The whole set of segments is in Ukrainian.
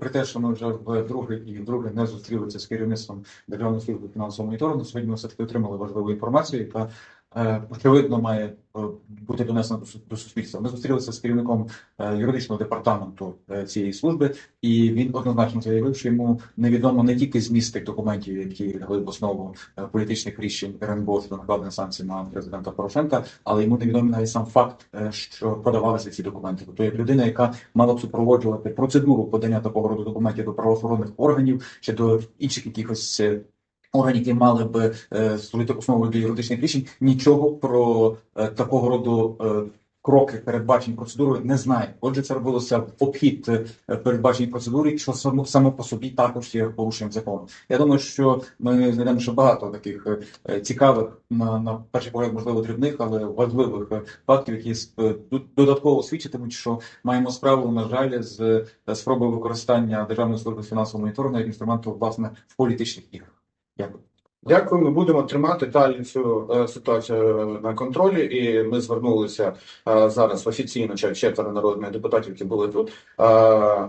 попри те, що ми вже в друге і вдруге не зустрілися з керівництвом Державної служби фінансового моніторингу, сьогодні ми все-таки отримали важливу інформацію, яка очевидно має е, бути донесена до су- до суспільства. Ми зустрілися з керівником е, юридичного департаменту е, цієї служби, і він однозначно заявив, що йому невідомо не тільки зміст тих документів, які лягли в основу е, політичних рішень РНБО щодо накладення санкцій на президента Порошенка, але йому невідомий навіть сам факт, е, що подавалися ці документи. Тобто як людина, яка мала б супроводжувати процедуру подання такого роду документів до правоохоронних органів чи до інших якихось. Органів, які мали б е, створити основу для юридичних рішень, нічого про е, такого роду е, кроки передбачені процедурою не знає. Отже, це робилося в обхід передбачені процедури, що само, само по собі також є порушенням закону. Я думаю, що ми знайдемо ще багато таких цікавих на, на перший погляд, можливо, дрібних, але важливих фактів, які додатково свідчитимуть, що маємо справу, на жаль, з спробою використання Державної служби фінансового моніторингу як інструменту власне в політичних іграх. Дякую. Ми будемо тримати далі цю е, ситуацію на контролі. І ми звернулися е, зараз офіційно четверо народних депутатів, які були тут. е,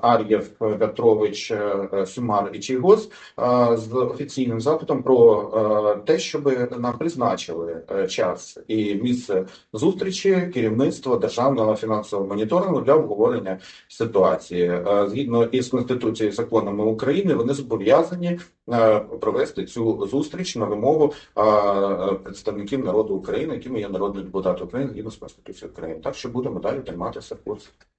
Ар'єв, Петрович, е, Сюмар і Чийгоз е, з офіційним запитом про е, те, щоб нам призначили е, час і місце зустрічі керівництва державного фінансового моніторингу для обговорення ситуації. Е, Згідно із конституцією і законами України, вони зобов'язані е, провести цю зустріч на вимогу е, представників народу України, якими є народний депутат України згідно з Конституцією України. Так що будемо далі триматися в курсі.